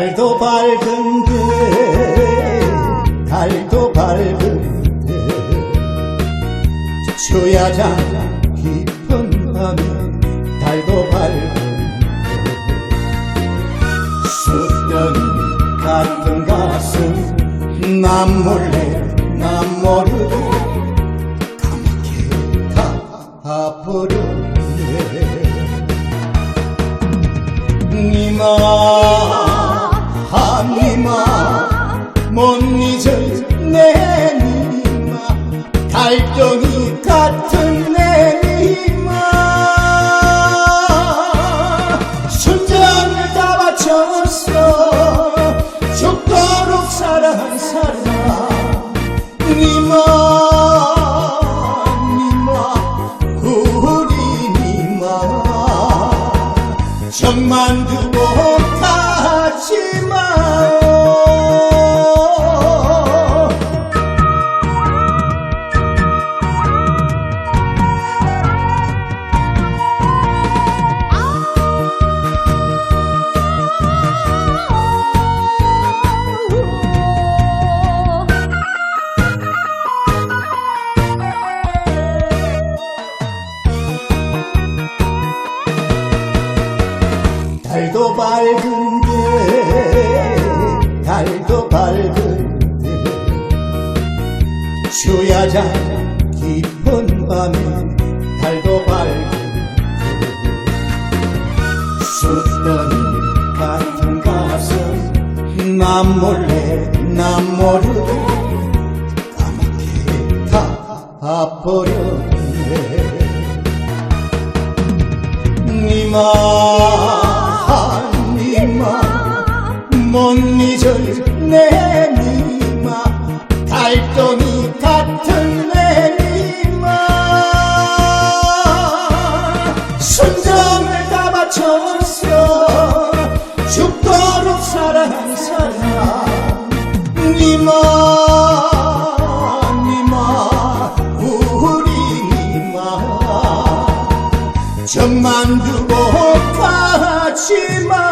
달도 밝은데 달도 그, 밝은데 초야장 그. 깊은 밤에 달도 밝은데 숙련 그. 같은 가슴 남 몰래 남 모르게 까맣게 다버렸네. 니만 달덩이 같은 내 니마. 순정을 다 바쳤어. 죽도록 사랑한 사람 니마 니마 우리 니마. 정만 두고 가지 마 달도 밝은데 달도 밝은데. 주야장 깊은 밤에 달도 밝은데. 숫덩이 같은 가슴 남 몰래 남 모르게 까맣게 다 버렸네. 니마 니마 달덩이 같은 내 니마 순정을 다 바쳤어 죽도록 사랑한 사람 니마 니마 우리 니마 정만 두고 가지 마